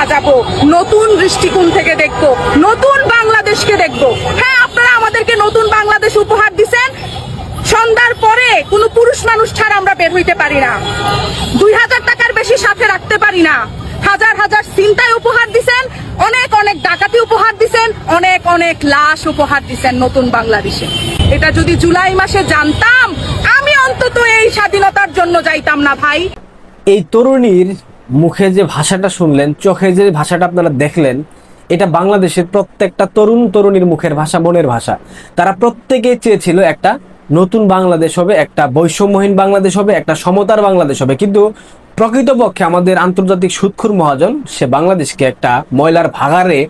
সাজাবো, নতুন দৃষ্টিকোণ থেকে দেখব, নতুন বাংলাদেশকে দেখব। হ্যাঁ আপনারা আমাদেরকে নতুন বাংলাদেশ উপহার দিছেন। সন্ধ্যার পরে কোনো পুরুষ মানুষ ছাড়া আমরা বের হইতে পারি না। দুই হাজার টাকার বেশি সাথে রাখতে পারি না। হাজার হাজার চিন্তায় উপহার দিছেন, অনেক অনেক ডাকাতি উপহার দিছেন, অনেক অনেক লাশ উপহার দিছেন নতুন বাংলাদেশে। এটা যদি জুলাই মাসে জানতাম, আমি অন্তত এই স্বাধীনতার জন্য যাইতাম না ভাই। এই তরুণীর মুখে যে ভাষাটা শুনলেন, চোখে যে ভাষাটা আপনারা দেখলেন, এটা বাংলাদেশের প্রত্যেকটা তরুণ তরুণীর মুখের ভাষা, মনের ভাষা। তারা প্রত্যেকেই চেয়েছিল একটা নতুন বাংলাদেশ হবে, একটা বৈষম্যহীন বাংলাদেশ হবে, একটা সমতার বাংলাদেশ হবে। কিন্তু প্রকৃতপক্ষে আমাদের আন্তর্জাতিক সুৎখুর মহাজন, সে বাংলাদেশকে একটা ময়লার ভাগারে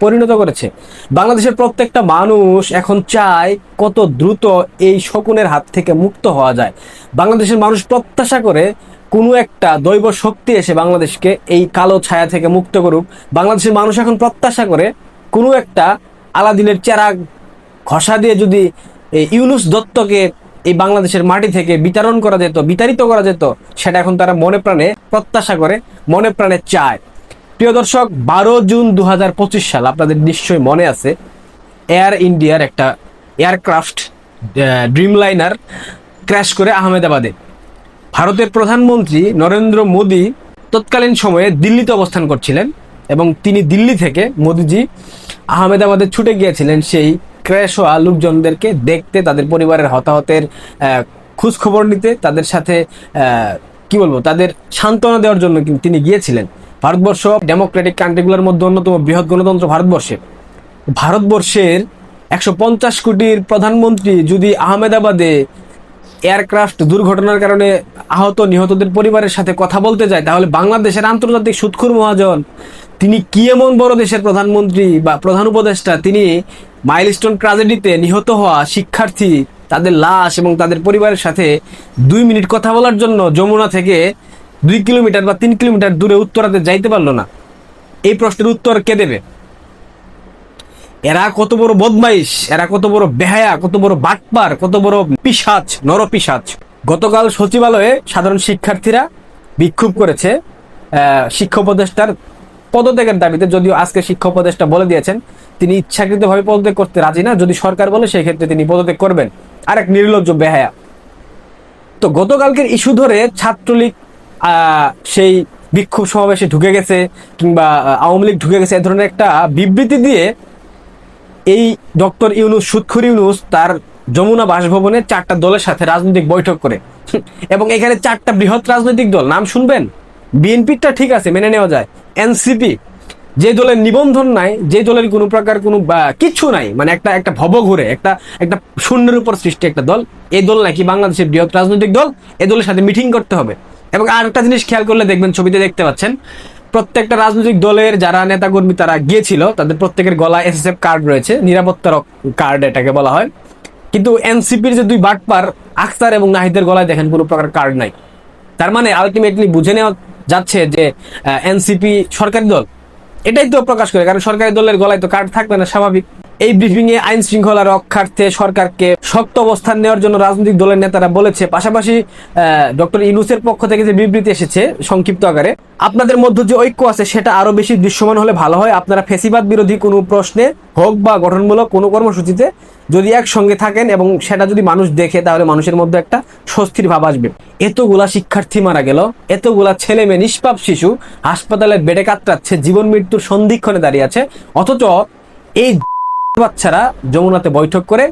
পরিণত করেছে। বাংলাদেশের প্রত্যেকটা মানুষ এখন চায় কত দ্রুত এই শকুনের হাত থেকে মুক্ত হওয়া যায়। বাংলাদেশের মানুষ প্রত্যাশা করে কোনো একটা দৈব শক্তি এসে বাংলাদেশকে এই কালো ছায়া থেকে মুক্ত করুক। বাংলাদেশের মানুষ এখন প্রত্যাশা করে কোনো একটা আলাদিনের চেরাগ ঘষা দিয়ে যদি ইউনুস দত্তকে এই বাংলাদেশের মাটি থেকে বিতরণ করা যেত, বিতাড়িত করা যেত, সেটা এখন তারা মনে প্রাণে প্রত্যাশা করে, মনে প্রাণে চায়। প্রিয় দর্শক, বারো জুন দু পঁচিশ সাল আপনাদের নিশ্চয়ই মনে আছে, এয়ার ইন্ডিয়ার একটা এয়ারক্রাফট ড্রিম লাইনার ক্র্যাশ করে আহমেদাবাদে। ভারতের প্রধানমন্ত্রী নরেন্দ্র মোদী তৎকালীন সময়ে দিল্লিতে অবস্থান করছিলেন এবং তিনি দিল্লি থেকে মোদিজি আহমেদাবাদে ছুটে গিয়েছিলেন। সেই ক্র্যাশ হওয়া লোকজনদেরকে দেখতে তাদের পরিবারের হতাহতের আহ, খোঁজ খবর নিতে তাদের সাথে কি বলব তাদের সান্ত্বনা দেওয়ার জন্য তিনি গিয়েছিলেন। ভারতবর্ষ ডেমোক্রেটিক কান্ট্রিগুলোর মধ্যে অন্যতম বৃহৎ গণতন্ত্র ভারতবর্ষে। ভারতবর্ষের একশো পঞ্চাশ কোটির প্রধানমন্ত্রী যদি আহমেদাবাদে এয়ারক্রাফট দুর্ঘটনার কারণে আহত নিহতদের পরিবারের সাথে কথা বলতে যায়, তাহলে বাংলাদেশের আন্তর্জাতিক সুৎখুর মহাজন, তিনি কি এমন বড় দেশের প্রধানমন্ত্রী বা প্রধান উপদেষ্টা? তিনি মাইলস্টোন ট্রাজেডিতে নিহত হওয়া শিক্ষার্থী, তাদের লাশ এবং তাদের পরিবারের সাথে দুই মিনিট কথা বলার জন্য যমুনা থেকে দুই কিলোমিটার বা তিন কিলোমিটার দূরে উত্তরাতে যাইতে পারল না। এই প্রশ্নের উত্তর কে দেবে? এরা কত বড় বদমাইশ, এরা কত বড় বেহায়া, কত বড় বাটপার, কত বড় পিসাচ নরপিসাচ গতকাল সচিবালয়ে সাধারণ শিক্ষার্থীরা বিক্ষোভ করেছে শিক্ষা উপদেষ্টার পদত্যাগের দাবিতে। যদিও আজকে শিক্ষা উপদেষ্টা বলে দিয়েছেন, তিনি ইচ্ছাকৃতভাবে পদত্যাগ করতে রাজি না। যদি সরকার বলে সেই ক্ষেত্রে তিনি পদত্যাগ করবেন। আরেক নির্লজ্জ বেহায়া। তো গতকালকের ইস্যু ধরে ছাত্রলীগ সেই বিক্ষোভ সমাবেশে ঢুকে গেছে, কিংবা আওয়ামী লীগ ঢুকে গেছে, এ ধরনের একটা বিবৃতি দিয়ে এই ডক্টর ইউনুস সুৎখুর ইউনুস তার যমুনা বাসভবনে চারটা দলের সাথে রাজনৈতিক বৈঠক করে। এবং এখানে চারটা বৃহৎ রাজনৈতিক দল। নাম শুনবেন? বিএনপিটা ঠিক আছে মেনে নেওয়া যায়। এনসিপি যে দলের নিবন্ধন নাই যে দলের কোনো প্রকার কোনো বা, কিচ্ছু নাই মানে একটা একটা ভব ঘুরে একটা একটা শূন্যের উপর সৃষ্টি একটা দল এই দল নাকি বাংলাদেশের বৃহৎ রাজনৈতিক দল এ দলের সাথে মিটিং করতে হবে। এবং আর একটা জিনিস খেয়াল করলে দেখবেন ছবিতে দেখতে পাচ্ছেন প্রত্যেকটা রাজনৈতিক দলের যারা নেতাকর্মী তারা গিয়েছিল, তাদের প্রত্যেকের গলায় এসএসএফ কার্ড রয়েছে নিরাপত্তার কার্ড এটাকে বলা হয়। কিন্তু এনসিপির যে দুই বাটপার, আখতার এবং নাহিদের গলায় দেখেন কোনো প্রকার কার্ড নাই। তার মানে আলটিমেটলি বুঝে নেওয়া যাচ্ছে যে এনসিপি সরকারি দল। এটাই তো প্রকাশ করে, কারণ সরকারি দলের গলায় তো কার্ড থাকবে না, স্বাভাবিক। এই ব্রিফিং এ আইন শৃঙ্খলা রক্ষার্থে সরকারকে শক্ত অবস্থান নেওয়ার জন্য রাজনৈতিক দলের নেতারা বলেছে। পাশাপাশি ডক্টর ইনুসের পক্ষ থেকে যে বিবৃতি এসেছে সংক্ষিপ্ত আকারে, আপনাদের মধ্যে যে ঐক্য আছে সেটা আরও বেশি দৃশ্যমান হলে ভালো হয়। আপনারা ফেসিবাদ বিরোধী কোনো প্রশ্নে হোক বা গঠনমূলক কোনো কর্মসূচিতে যদি একসঙ্গে থাকেন এবং সেটা যদি মানুষ দেখে, তাহলে মানুষের মধ্যে একটা স্বস্তির ভাব আসবে। এতগুলা শিক্ষার্থী মারা গেল, এতগুলা ছেলে মেয়ে নিষ্পাপ শিশু হাসপাতালে বেডে কাতরাচ্ছে, জীবন মৃত্যুর সন্ধিক্ষণে দাঁড়িয়ে আছে। অথচ এই বাচ্চারা যমুনাতে বৈঠক করে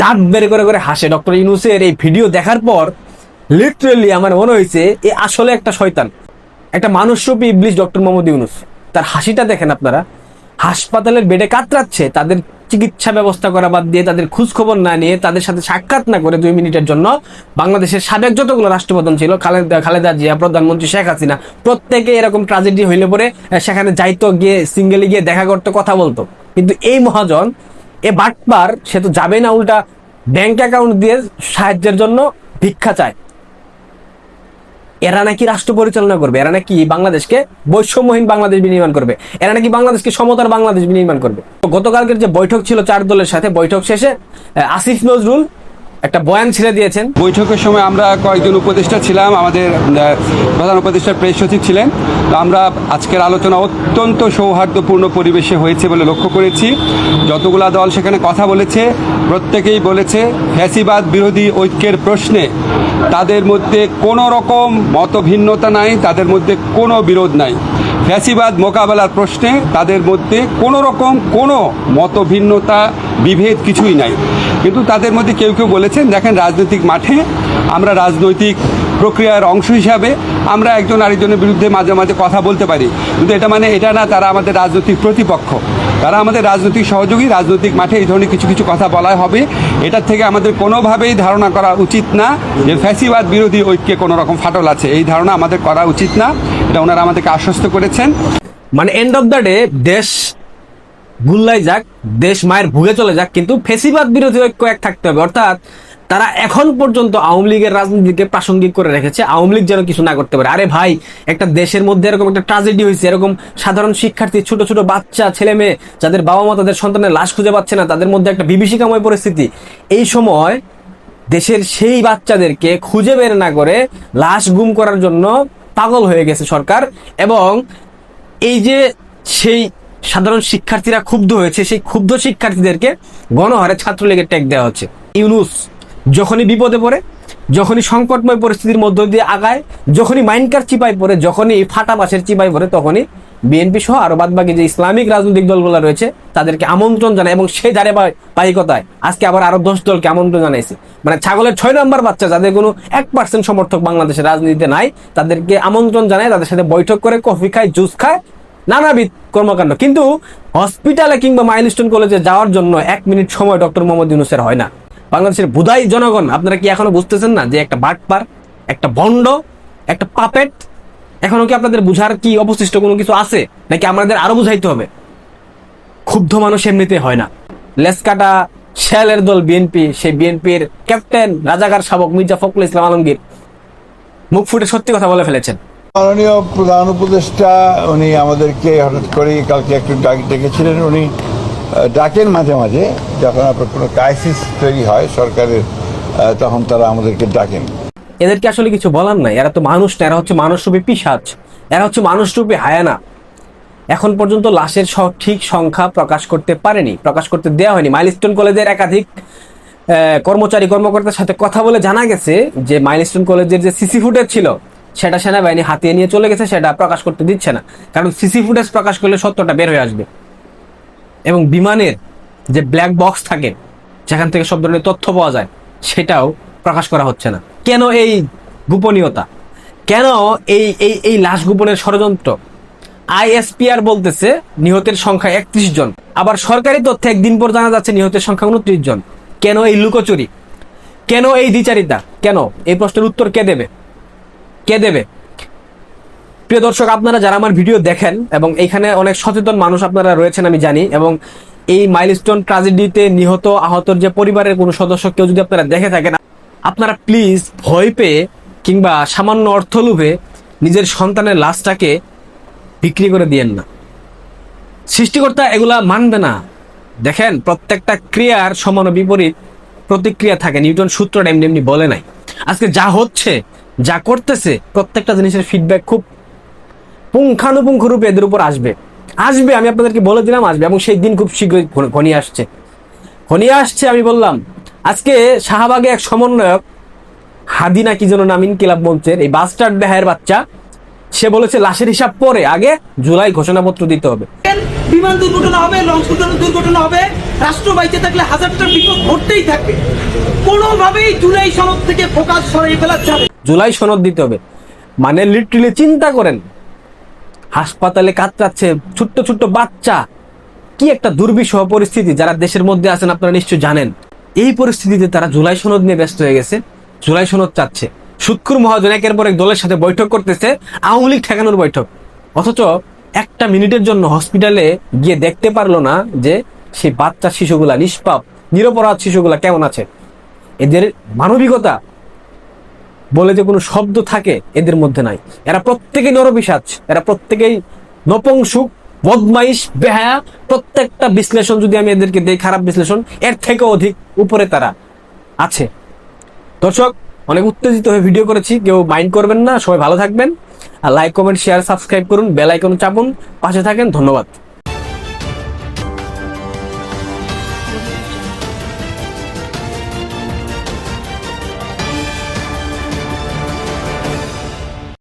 দাঁত বের করে করে হাসে। ডক্টর ইউনুসের এই ভিডিও দেখার পর লিটারেলি আমার মনে হয়েছে এ আসলে একটা শয়তান। একটা মানুষরূপী ইবলিশ ডক্টর মোহাম্মদ ইউনুস। তার হাসিটা দেখেন আপনারা। হাসপাতালের বেডে কাতরাচ্ছে, তাদের চিকিৎসা ব্যবস্থা করা বাদ দিয়ে তাদের খোঁজ খবর না নিয়ে তাদের সাথে সাক্ষাৎ না করে দুই মিনিটের জন্য বাংলাদেশের সাবেক যতগুলো রাষ্ট্রপ্রধান ছিল, খালেদা খালেদা জিয়া, প্রধানমন্ত্রী শেখ হাসিনা, প্রত্যেকে এরকম ট্রাজেডি হইলে পরে সেখানে যাইতো, গিয়ে সিঙ্গেলি গিয়ে দেখা করতো, কথা বলতো। কিন্তু এই মহাজন, এ বাটপার, সে তো যাবে না উল্টা ব্যাংক অ্যাকাউন্ট দিয়ে সাহায্যের জন্য ভিক্ষা চায়। এরা নাকি রাষ্ট্র পরিচালনা করবে, এরা নাকি বাংলাদেশকে বৈষম্যহীন বাংলাদেশ বিনির্মাণ করবে, এরা নাকি বাংলাদেশকে সমতার বাংলাদেশ বিনির্মাণ করবে। গতকালকের যে বৈঠক ছিল চার দলের সাথে, বৈঠক শেষে আসিফ নজরুল একটা বয়ান ছেড়ে দিয়েছেন। বৈঠকের সময় আমরা কয়েকজন উপদেষ্টা ছিলাম, আমাদের প্রধান উপদেষ্টা প্রেস সচিব ছিলেন। তো আমরা আজকের আলোচনা অত্যন্ত সৌহার্দ্যপূর্ণ পরিবেশে হয়েছে বলে লক্ষ্য করেছি। যতগুলা দল সেখানে কথা বলেছে, প্রত্যেকেই বলেছে ফ্যাসিবাদ বিরোধী ঐক্যের প্রশ্নে তাদের মধ্যে কোনো রকম মতভিন্নতা নাই, তাদের মধ্যে কোনো বিরোধ নাই। ফ্যাসিবাদ মোকাবেলার প্রশ্নে তাদের মধ্যে কোনো রকম কোনো মতভিন্নতা বিভেদ কিছুই নাই। কিন্তু তাদের মধ্যে কেউ কেউ বলেছেন, দেখেন রাজনৈতিক মাঠে আমরা রাজনৈতিক প্রক্রিয়ার অংশ হিসাবে আমরা একজন আরেকজনের বিরুদ্ধে মাঝে মাঝে কথা বলতে পারি। কিন্তু এটা মানে এটা না, তারা আমাদের রাজনৈতিক প্রতিপক্ষ। তারা আমাদের রাজনৈতিক সহযোগী, রাজনৈতিক মাঠে এই ধরনের কিছু কিছু কথা বলা হবে। এটার থেকে আমাদের কোনোভাবেই ধারণা করা উচিত না যে ফ্যাসিবাদ বিরোধী ঐক্যে কোনো রকম ফাটল আছে। এই ধারণা আমাদের করা উচিত না। এটা ওনারা আমাদেরকে আশ্বস্ত করেছেন। মানে এন্ড অফ দ্য ডে দেশ গুল্লাই যাক, দেশ মায়ের ভুগে চলে যাক, কিন্তু ফেসিবাদ বিরোধী ঐক্য এক থাকতে হবে। অর্থাৎ তারা এখন পর্যন্ত আওয়ামী লীগের রাজনীতিকে প্রাসঙ্গিক করে রেখেছে, আওয়ামী লীগ যেন কিছু না করতে পারে। আরে ভাই, একটা দেশের মধ্যে এরকম একটা ট্রাজেডি হয়েছে, এরকম সাধারণ শিক্ষার্থী, ছোট ছোট বাচ্চা, ছেলে মেয়ে, যাদের বাবা মা তাদের সন্তানের লাশ খুঁজে পাচ্ছে না, তাদের মধ্যে একটা বিভীষিকাময় পরিস্থিতি। এই সময় দেশের সেই বাচ্চাদেরকে খুঁজে বের না করে লাশ গুম করার জন্য পাগল হয়ে গেছে সরকার, এবং এই যে সেই সাধারণ শিক্ষার্থীরা ক্ষুব্ধ হয়েছে। সেই ক্ষুব্ধ শিক্ষার্থীদেরকে গণহারে ছাত্রলীগের ট্যাগ দেওয়া হচ্ছে। ইউনুস যখনই বিপদে পড়ে, যখনই সংকটময় পরিস্থিতির মধ্য দিয়ে আগায়, যখনই মাইনকার চিপায় পড়ে, যখনই ফাটা বাসের চিপায় পড়ে, তখনই বিএনপি সহ আরও বাদবাকি যে ইসলামিক রাজনৈতিক দলগুলো রয়েছে, তাদেরকে আমন্ত্রণ জানায় এবং সেই ধারে পাইকতায় আজকে আবার আরও দশ দলকে আমন্ত্রণ জানাইছে। মানে ছাগলের ছয় নম্বর বাচ্চা, যাদের কোনো এক পার্সেন্ট সমর্থক বাংলাদেশের রাজনীতিতে নাই, তাদেরকে আমন্ত্রণ জানায়, তাদের সাথে বৈঠক করে কফি খায়, জুস খায় নানাবিধ কর্মকাণ্ড। কিন্তু হসপিটালে কিংবা মাইলস্টোন কলেজে যাওয়ার জন্য এক মিনিট সময় ডক্টর মোহাম্মদ ইউনুসের হয় না। বাংলাদেশের বুধাই জনগণ, আপনারা কি এখনও বুঝতেছেন না যে একটা বাটপার, একটা ভণ্ড একটা পাপেট, এখনও কি আপনাদের বুঝার কি অবশিষ্ট কোনো কিছু আছে? নাকি আমাদের আরও বুঝাইতে হবে? ক্ষুব্ধ মানুষ এমনিতে হয় না। লেসকাটা শেয়ালের দল বিএনপি, সেই বিএনপির ক্যাপ্টেন, রাজাকার শাবক মির্জা ফখরুল ইসলাম আলমগীর মুখ ফুটে সত্যি কথা বলে ফেলেছেন। মাননীয় প্রধান উপদেষ্টা, উনি আমাদেরকে হঠাৎ করেই কালকে একটু ডাক ডেকেছিলেন। উনি ডাকেন মাঝে মাঝে, যখন আপনার কোনো ক্রাইসিস তৈরি হয় সরকারের তখন তারা আমাদেরকে ডাকেন। এদেরকে আসলে কিছু বলার নাই। এরা তো মানুষ না, এরা হচ্ছে মানুষরূপী পিসাচ। এরা হচ্ছে মানুষরূপী হায়ানা। এখন পর্যন্ত লাশের সঠিক সংখ্যা প্রকাশ করতে পারেনি, প্রকাশ করতে দেওয়া হয়নি। মাইলস্টোন কলেজের একাধিক কর্মচারী কর্মকর্তার সাথে কথা বলে জানা গেছে যে মাইলস্টোন কলেজের যে সিসি ফুটেজ ছিল সেটা সেনাবাহিনী হাতিয়ে নিয়ে চলে গেছে, সেটা প্রকাশ করতে দিচ্ছে না। কারণ সিসি ফুটেজ প্রকাশ করলে সত্যটা বের হয়ে আসবে। এবং বিমানের যে ব্ল্যাক বক্স থাকে, যেখান থেকে সব ধরনের তথ্য পাওয়া যায়, সেটাও প্রকাশ করা হচ্ছে না। কেন এই গোপনীয়তা? কেন এই এই এই লাশ গোপনের ষড়যন্ত্র? আইএসপিআর বলতেছে নিহতের সংখ্যা একত্রিশ জন। আবার সরকারি তথ্যে একদিন পর জানা যাচ্ছে নিহতের সংখ্যা উনত্রিশ জন। কেন এই লুকোচুরি? কেন এই দ্বিচারিতা? কেন? এই প্রশ্নের উত্তর কে দেবে? কে দেবে? প্রিয় দর্শক, আপনারা যারা আমার ভিডিও দেখেন এবং এইখানে অনেক সচেতন মানুষ আপনারা রয়েছেন, আমি জানি, এবং এই মাইলস্টোন ট্রাজেডিতে নিহত, আহতর যে পরিবারের কোনো সদস্য কেউ যদি আপনারা দেখে থাকেন, আপনারা প্লিজ ভয় পেয়ে কিংবা সামান্য অর্থ লোভে নিজের সন্তানের লাশটাকে বিক্রি করে দিয়েন না। সৃষ্টিকর্তা এগুলা মানবে না। দেখেন, প্রত্যেকটা ক্রিয়ার সমান বিপরীত প্রতিক্রিয়া থাকে। নিউটন সূত্রটা এমনি এমনি বলে নাই। আজকে যা হচ্ছে যা করতেছে, প্রত্যেকটা জিনিসের ফিডব্যাক খুব পুঙ্খানুপুঙ্খ রূপে এদের উপর আসবে। আসবে, আমি আপনাদেরকে বলে দিলাম, আসবে, এবং সেই দিন খুব শীঘ্রই ঘন- আসছে। ঘনিয়ে আসছে, আমি বললাম, আজকে শাহবাগে এক সমন্বয়ক হাদিনা কি যেন নাম, ইনকিলাব মঞ্চের, এই বাস্টার্ড দেহায়ের বাচ্চা, সে বলেছে, লাশের হিসাব পরে, আগে জুলাই ঘোষণাপত্র দিতে হবে। বিমান দুর্ঘটনা হবে লঞ্চ দুর্ঘটনা হবে, রাষ্ট্র বাইচে থাকলে হাজারটা বিপদ ঘটতেই থাকবে। কোনোভাবেই জুলাই সনদ থেকে ফোকাস সরিয়ে ফেলা যাবে। জুলাই সনদ দিতে হবে। মানে লিটারেলি চিন্তা করেন, হাসপাতালে কাতরাচ্ছে ছোট্ট ছোট্ট বাচ্চা। কি একটা দুর্বিষহ পরিস্থিতি, যারা দেশের মধ্যে আছেন আপনারা নিশ্চয় জানেন। এই পরিস্থিতিতে তারা জুলাই সনদ নিয়ে ব্যস্ত হয়ে গেছে, জুলাই সনদ চাচ্ছে। সুৎখুর মহাজন একের পর এক দলের সাথে বৈঠক করতেছে, আওয়ামী লীগ ঠেকানোর বৈঠক। অথচ একটা মিনিটের জন্য হসপিটালে গিয়ে দেখতে পারল না যে সেই বাচ্চা শিশুগুলা নিষ্পাপ, নিরপরাধ শিশুগুলা কেমন আছে। এদের মানবিকতা বলে যে কোনো শব্দ থাকে, এদের মধ্যে নাই। এরা প্রত্যেকেই নরপিসাচ এরা প্রত্যেকেই নপংসুক বদমাইশ, বেহায়া। প্রত্যেকটা বিশ্লেষণ যদি আমি এদেরকে দেই, খারাপ বিশ্লেষণ, এর থেকে অধিক উপরে তারা আছে। দর্শক, অনেক উত্তেজিত হয়ে ভিডিও করেছি, কেউ মাইন্ড করবেন না, সবাই ভালো থাকবেন। আর লাইক, কমেন্ট, শেয়ার, সাবস্ক্রাইব করুন, বেল আইকন চাপুন, পাশে থাকেন, ধন্যবাদ।